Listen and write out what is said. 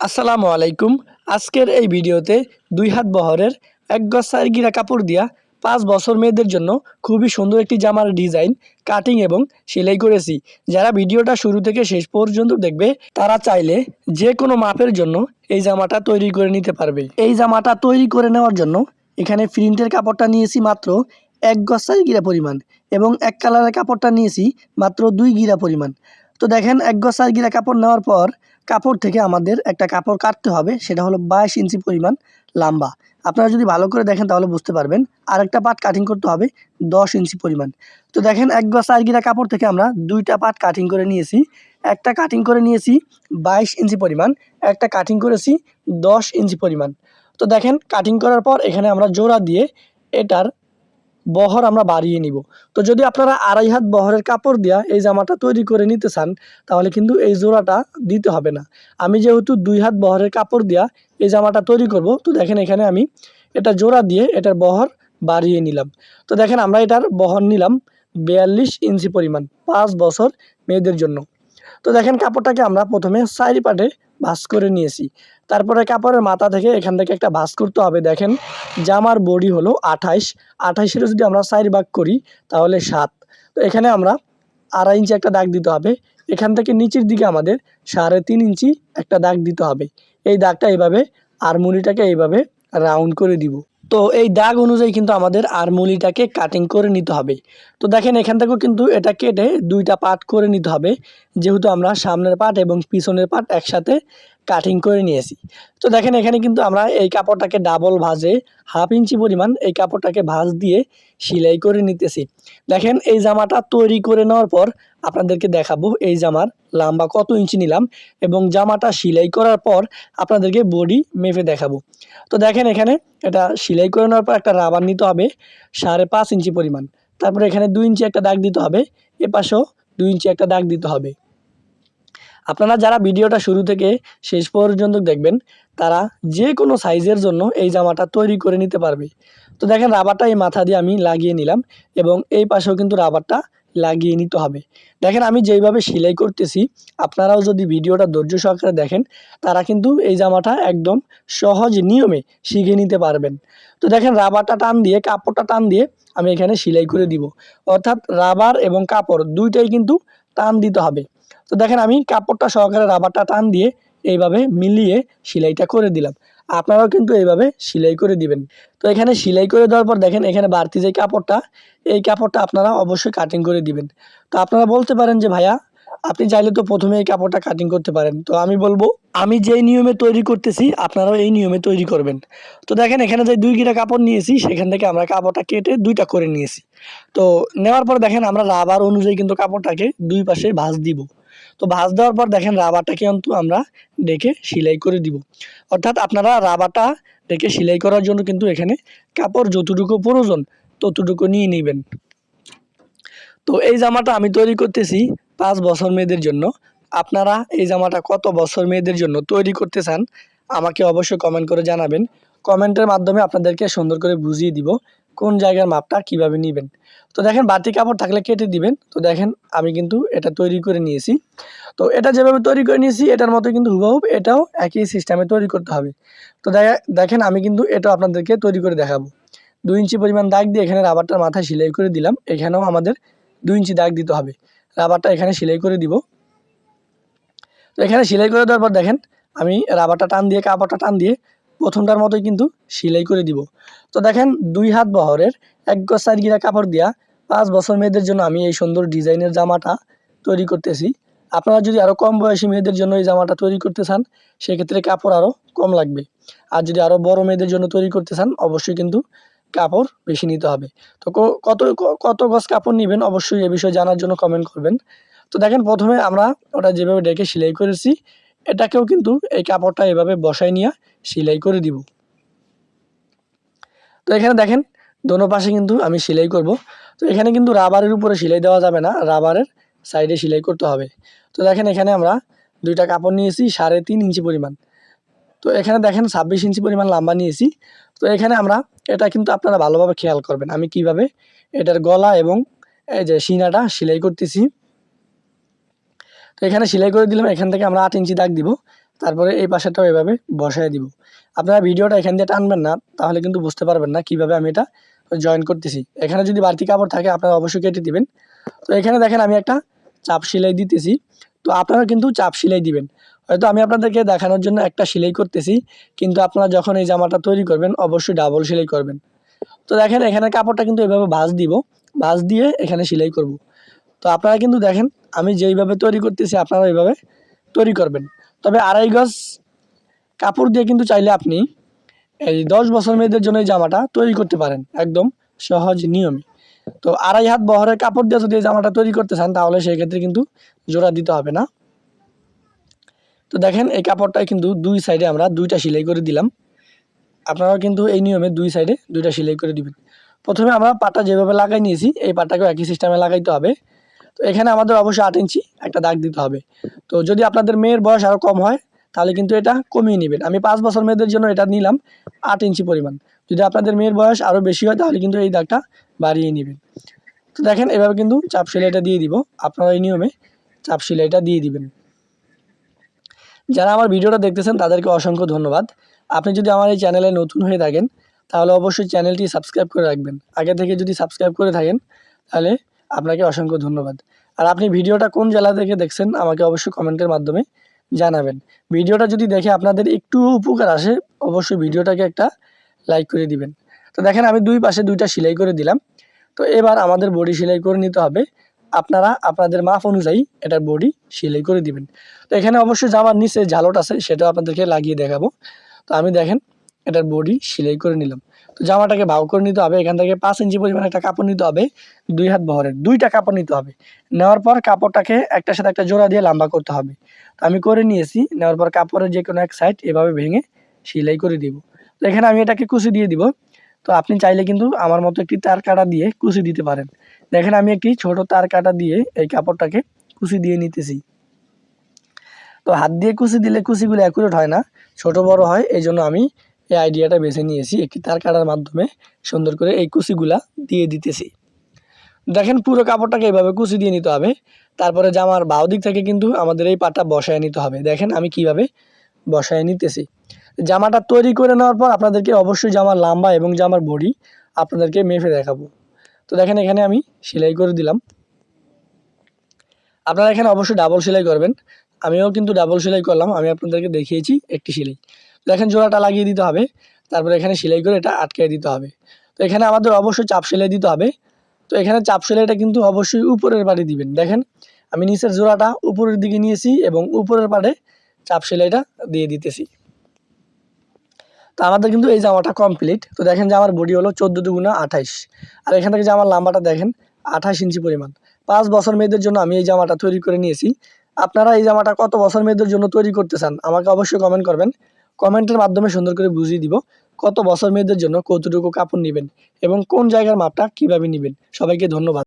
আসসালামু আলাইকুম। আজকের এই ভিডিওতে দুই হাত বহরের এক গজ সাইগিরা কাপড় দিয়া পাঁচ বছর মেয়েদের জন্য খুবই সুন্দর একটি জামার ডিজাইন কাটিং এবং সেলাই করেছি। যারা ভিডিওটা শুরু থেকে শেষ পর্যন্ত দেখবে, তারা চাইলে যে কোনো মাপের জন্য এই জামাটা তৈরি করে নিতে পারবে। এই জামাটা তৈরি করে নেওয়ার জন্য এখানে প্রিন্টের কাপড়টা নিয়েছি মাত্র এক গজ সাইজ গিরা পরিমাণ এবং এক কালারের কাপড়টা নিয়েছি মাত্র দুই গিরা পরিমাণ। তো দেখেন, এক গজ সাইজ গিরা কাপড় নেওয়ার পর কাপড় থেকে আমাদের একটা কাপড় কাটতে হবে, সেটা হলো বাইশ ইঞ্চি পরিমাণ লম্বা। আপনারা যদি ভালো করে দেখেন তাহলে বুঝতে পারবেন। আর একটা পাট কাটিং করতে হবে, দশ ইঞ্চি পরিমাণ। তো দেখেন এক গজ সাইগিরা কাপড় থেকে আমরা দুইটা পাট কাটিং করে নিয়েছি। একটা কাটিং করে নিয়েছি বাইশ ইঞ্চি পরিমাণ, একটা কাটিং করেছি দশ ইঞ্চি পরিমাণ। তো দেখেন কাটিং করার পর এখানে আমরা জোড়া দিয়ে এটার বহর আমরা বাড়িয়ে নিব। তো যদি আপনারা আড়াই হাত বহরের কাপড় দিয়া এই জামাটা তৈরি করে নিতে চান, তাহলে কিন্তু এই জোড়াটা দিতে হবে না। আমি যেহেতু দুই হাত বহরের কাপড় দিয়া এই জামাটা তৈরি করব, তো দেখেন এখানে আমি এটা জোড়া দিয়ে এটার বহর বাড়িয়ে নিলাম। তো দেখেন আমরা এটার বহর নিলাম বিয়াল্লিশ ইঞ্চি পরিমাণ, পাঁচ বছর মেয়েদের জন্য। তো দেখেন কাপড়টাকে আমরা প্রথমে সাইড পাটে ভাঁজ করে নিয়েছি। তারপরে কাপড়ের মাথা থেকে এখান থেকে একটা ভাঁজ করতে হবে। দেখেন, জামার বডি হলো আঠাইশ। আঠাইশের যদি আমরা সাইড ভাগ করি, তাহলে সাত। তো এখানে আমরা আড়াই ইঞ্চি একটা দাগ দিতে হবে। এখান থেকে নিচের দিকে আমাদের সাড়ে তিন ইঞ্চি একটা দাগ দিতে হবে। এই দাগটা এইভাবে আরমুনিটাকে এইভাবে রাউন্ড করে দিব। তো এই দাগ অনুযায়ী কিন্তু আমাদের আরমুলিটাকে কাটিং করে নিতে হবে। তো দেখেন, এখান থেকেও কিন্তু এটা কেটে দুইটা পার্ট করে নিতে হবে। যেহেতু আমরা সামনের পার্ট এবং পিছনের পার্ট একসাথে কাটিং করে নিয়েছি। তো দেখেন এখানে কিন্তু আমরা এই কাপড়টাকে ডাবল ভাজে হাফ ইঞ্চি পরিমাণ এই কাপড়টাকে ভাজ দিয়ে সেলাই করে নিতেছি। দেখেন এই জামাটা তৈরি করে নেওয়ার পর আপনাদেরকে দেখাবো এই জামার লম্বা কত ইঞ্চি নিলাম এবং জামাটা সেলাই করার পর আপনাদেরকে বডি মেপে দেখাবো। তো দেখেন এখানে এটা সেলাই করে নেওয়ার পর একটা রাবার নিতে হবে সাড়ে পাঁচ ইঞ্চি পরিমাণ। তারপরে এখানে দুই ইঞ্চি একটা দাগ দিতে হবে, এ পাশেও দুই ইঞ্চি একটা দাগ দিতে হবে। আপনারা যারা ভিডিওটা শুরু থেকে শেষ পর্যন্ত দেখবেন, তারা যে কোনো সাইজের জন্য এই জামাটা তৈরি করে নিতে পারবে। তো দেখেন, রাবারটা এই মাথা দিয়ে আমি লাগিয়ে নিলাম এবং এই পাশেও কিন্তু রাবারটা লাগিয়ে নিতে হবে। দেখেন, আমি যেইভাবে সেলাই করতেছি, আপনারাও যদি ভিডিওটা ধৈর্য সহকারে দেখেন, তারা কিন্তু এই জামাটা একদম সহজ নিয়মে শিখে নিতে পারবেন। তো দেখেন, রাবারটা টান দিয়ে, কাপড়টা টান দিয়ে আমি এখানে সেলাই করে দিব। অর্থাৎ রাবার এবং কাপড় দুইটাই কিন্তু টান দিতে হবে। তো দেখেন আমি কাপড়টা সহকারে রাবারটা টান দিয়ে এইভাবে মিলিয়ে সেলাইটা করে দিলাম। আপনারাও কিন্তু এইভাবে সেলাই করে দিবেন। তো এখানে সেলাই করে দেওয়ার পর দেখেন এখানে বাড়তি যে কাপড়টা, এই কাপড়টা আপনারা অবশ্যই কাটিং করে দিবেন। তো আপনারা বলতে পারেন যে, ভাইয়া, আপনি চাইলে তো প্রথমে এই কাপড়টা কাটিং করতে পারেন। তো আমি বলব, আমি যেই নিয়মে তৈরি করতেছি, আপনারাও এই নিয়মে তৈরি করবেন। তো দেখেন এখানে যে দুই গিরা কাপড় নিয়েছি, সেখান থেকে আমরা কাপড়টা কেটে দুইটা করে নিয়েছি। তো নেওয়ার পর দেখেন আমরা রাবার অনুযায়ী কিন্তু কাপড়টাকে দুই পাশে ভাঁজ দিব। তো ভাঁজ দেওয়ার পর দেখেন রাবারটাকে কিন্তু আমরা ডেকে সেলাই করে দিব। অর্থাৎ আপনারা রাবারটা ডেকে সেলাই করার জন্য কিন্তু এখানে কাপড় যতটুকু প্রয়োজন ততটুকু নিয়ে নেবেন। তো এই জামাটা আমি তৈরি করতেছি পাঁচ বছর মেয়েদের জন্য। আপনারা এই জামাটা কত বছর মেয়েদের জন্য তৈরি করতে চান আমাকে অবশ্যই কমেন্ট করে জানাবেন। কমেন্টের মাধ্যমে আপনাদেরকে সুন্দর করে বুঝিয়ে দিব কোন জায়গার মাপটা কীভাবে নেবেন? তো দেখেন, বাড়তি কাপড় থাকলে কেটে দিবেন। তো দেখেন, আমি কিন্তু এটা তৈরি করে নিয়েছি। তো এটা যেভাবে তৈরি করে নিয়েছি, এটার মতো কিন্তু হুবাহুব এটাও একই সিস্টেমে তৈরি করতে হবে। তো দেখেন, আমি কিন্তু এটাও আপনাদেরকে তৈরি করে দেখাবো। দুই ইঞ্চি পরিমাণ দাগ দিয়ে এখানে রাবারটার মাথায় সেলাই করে দিলাম। এখানেও আমাদের দুই ইঞ্চি দাগ দিতে হবে। রাবারটা এখানে সেলাই করে দিব। তো এখানে সেলাই করে দেওয়ার পর দেখেন, আমি রাবারটা টান দিয়ে, কাপড়টা টান দিয়ে প্রথমটার মতোই কিন্তু সেলাই করে দিব। তো দেখেন, দুই হাত বহরের এক গজ সাইড গিরা কাপড় দিয়া পাঁচ বছর মেয়েদের জন্য আমি এই সুন্দর ডিজাইনের জামাটা তৈরি করতেছি। আপনারা যদি আরও কম বয়সী মেয়েদের জন্য এই জামাটা তৈরি করতে চান, সেক্ষেত্রে কাপড় আরও কম লাগবে। আর যদি আরও বড় মেয়েদের জন্য তৈরি করতে চান, অবশ্যই কিন্তু কাপড় বেশি নিতে হবে। তো কত কত গজ কাপড় নেবেন, অবশ্যই এ বিষয়ে জানার জন্য কমেন্ট করবেন। তো দেখেন, প্রথমে আমরা ওটা যেভাবে ডেকে সেলাই করেছি এটাকেও কিন্তু এই কাপড়টা এভাবে বসাই নিয়ে সেলাই করে দিব। তো এখানে দেখেন, দোনো পাশে কিন্তু আমি সেলাই করব। তো এখানে কিন্তু রাবারের উপরে সেলাই দেওয়া যাবে না, রাবারের সাইডে সেলাই করতে হবে। তো দেখেন, এখানে আমরা দুইটা কাপড় নিয়েছি, সাড়ে তিন ইঞ্চি পরিমাণ। তো এখানে দেখেন, ছাব্বিশ ইঞ্চি পরিমাণ লম্বা নিয়েছি। তো এখানে আমরা, এটা কিন্তু আপনারা ভালোভাবে খেয়াল করবেন। আমি কীভাবে এটার গলা এবং এই যে সিনাটা সেলাই করতেছি। তো এখানে সেলাই করে দিলাম, এখান থেকে আমরা আট ইঞ্চি দাগ দিব। তারপরে এই পাশেটাও এভাবে বসায় দিব। আপনারা ভিডিওটা এখান দিয়ে টানবেন না, তাহলে কিন্তু বুঝতে পারবেন না কীভাবে আমি এটা জয়েন করতেছি। এখানে যদি বাড়তি কাপড় থাকে, আপনারা অবশ্যই কেটে দিবেন। তো এখানে দেখেন আমি একটা চাপ সেলাই দিতেছি। তো আপনারা কিন্তু চাপ সেলাই দিবেন। হয়তো আমি আপনাদেরকে দেখানোর জন্য একটা সেলাই করতেছি, কিন্তু আপনারা যখন এই জামাটা তৈরি করবেন, অবশ্যই ডাবল সেলাই করবেন। তো দেখেন এখানে কাপড়টা কিন্তু এভাবে ভাঁজ দিব। ভাঁজ দিয়ে এখানে সেলাই করব। তো আপনারা কিন্তু দেখেন আমি যেইভাবে তৈরি করতেছি, আপনারা ওইভাবে তৈরি করবেন। তবে আড়াই গজ কাপড় দিয়ে কিন্তু চাইলে আপনি এই দশ বছর মেয়েদের জন্য এই জামাটা তৈরি করতে পারেন, একদম সহজ নিয়মে। তো আড়াই হাত বহরের কাপড় দিয়ে যদি এই জামাটা তৈরি করতে চান, তাহলে সেই ক্ষেত্রে কিন্তু জোড়া দিতে হবে না। তো দেখেন, এই কাপড়টায় কিন্তু দুই সাইডে আমরা দুইটা সেলাই করে দিলাম। আপনারাও কিন্তু এই নিয়মে দুই সাইডে দুইটা সেলাই করে দিবেন। প্রথমে আমরা পাটা যেভাবে লাগাই নিয়েছি, এই পাটাকেও একই সিস্টেমে লাগাইতে হবে। তো এখানে আমাদের অবশ্যই আট ইঞ্চি একটা দাগ দিতে হবে। তো যদি আপনাদের মেয়ের বয়স আরও কম হয়, তাহলে কিন্তু এটা কমিয়ে নেবেন। আমি পাঁচ বছর মেয়েদের জন্য এটা নিলাম, আট ইঞ্চি পরিমাণ। যদি আপনাদের মেয়ের বয়স আরও বেশি হয়, তাহলে কিন্তু এই দাগটা বাড়িয়ে নেবেন। তো দেখেন, এভাবে কিন্তু চাপ সেলাইটা দিয়ে দিব। আপনারা এই নিয়মে চাপ সেলাইটা দিয়ে দিবেন। যারা আমার ভিডিওটা দেখতেছেন, তাদেরকে অসংখ্য ধন্যবাদ। আপনি যদি আমার এই চ্যানেলে নতুন হয়ে থাকেন, তাহলে অবশ্যই চ্যানেলটি সাবস্ক্রাইব করে রাখবেন। আগে থেকে যদি সাবস্ক্রাইব করে থাকেন, তাহলে আপনাকে অসংখ্য ধন্যবাদ। আর আপনি ভিডিওটা কোন জেলা থেকে দেখছেন, আমাকে অবশ্যই কমেন্টের মাধ্যমে জানাবেন। ভিডিওটা যদি দেখে আপনাদের একটু উপকার আসে, অবশ্যই ভিডিওটাকে একটা লাইক করে দিবেন। তো দেখেন, আমি দুই পাশে দুইটা সেলাই করে দিলাম। তো এবার আমাদের বডি সেলাই করে নিতে হবে। আপনারা আপনাদের মাপ অনুযায়ী এটার বডি সেলাই করে দিবেন। তো এখানে অবশ্যই জামার নিচে ঝালট আছে, সেটাও আপনাদেরকে লাগিয়ে দেখাবো। তো আমি দেখেন এটার বডি সেলাই করে নিলাম। তো জামাটাকে ভাও করে নিতে হবে, এখান থেকে পাঁচ ইঞ্চি পরিমাণ একটা কাপড় নিতে হবে, দুই হাত বহরের, দুইটা কাপড় নিতে হবে। নেওয়ার পর কাপড়টাকে একটার সাথে একটা জোড়া দিয়ে লম্বা করতে হবে। তো আমি করে নিয়েছি, নেওয়ার পর কাপড়ের যে কোনো এক সাইড এভাবে ভেঙে সেলাই করে দিব। তো এখানে আমি এটাকে কুচি দিয়ে দিব। তো আপনি চাইলে কিন্তু আমার মতো একটি তার কাটা দিয়ে কুচি দিতে পারেন। দেখেন আমি একটি ছোট তার কাটা দিয়ে এই কাপড়টাকে কুচি দিয়ে নিতেছি। তো হাত দিয়ে কুচি দিলে কুচিগুলো অ্যাকুরেট হয় না, ছোট বড় হয়, এই জন্য আমি এই আইডিয়াটা বেছে নিয়েছি একটি তার কাটার মাধ্যমে সুন্দর করে এই কুচিগুলা দিয়ে দিতেছি। দেখেন পুরো কাপড়টাকে এইভাবে কুচি দিয়ে নিতে হবে। তারপরে জামার বাউ দিক থেকে কিন্তু আমাদের এই পাটা বসায় নিতে হবে। দেখেন আমি কীভাবে বসায় নিতেছি। জামাটা তৈরি করে নেওয়ার পর আপনাদেরকে অবশ্যই জামার লম্বা এবং জামার বডি আপনাদেরকে মেপে দেখাবো। তো দেখেন এখানে আমি সেলাই করে দিলাম। আপনারা এখানে অবশ্যই ডাবল সেলাই করবেন। আমিও কিন্তু ডাবল সেলাই করলাম। আমি আপনাদেরকে দেখিয়েছি একটি সেলাই। দেখেন জোড়াটা লাগিয়ে দিতে হবে। তারপরে এখানে সেলাই করে এটা আটকে দিতে হবে। তো এখানে আমাদের অবশ্যই চাপ সেলাই দিতে হবে। তো এখানে চাপ সেলাইটা কিন্তু অবশ্যই উপরের পাড়ে দিবেন। দেখেন, আমি নিচের জোড়াটা উপরের দিকে নিয়েছি এবং উপরের পাড়ে চাপ সেলাইটা দিয়ে দিতেছি। তো আমাদের কিন্তু এই জামাটা কমপ্লিট তো দেখেন যে আমার বডি হলো চোদ্দ দুগুণা আঠাইশ। আর এখান থেকে যে আমার লাম্বাটা দেখেন, আঠাশ ইঞ্চি পরিমাণ। পাঁচ বছর মেয়েদের জন্য আমি এই জামাটা তৈরি করে নিয়েছি। আপনারা এই জামাটা কত বছর মেয়েদের জন্য তৈরি করতে চান, আমাকে অবশ্যই কমেন্ট করবেন। কমেন্টের মাধ্যমে সুন্দর করে বুঝিয়ে দিব কত বছর মেয়েদের জন্য কতটুকু কাপড় নেবেন এবং কোন জায়গার মাপটা কীভাবে নেবেন। সবাইকে ধন্যবাদ।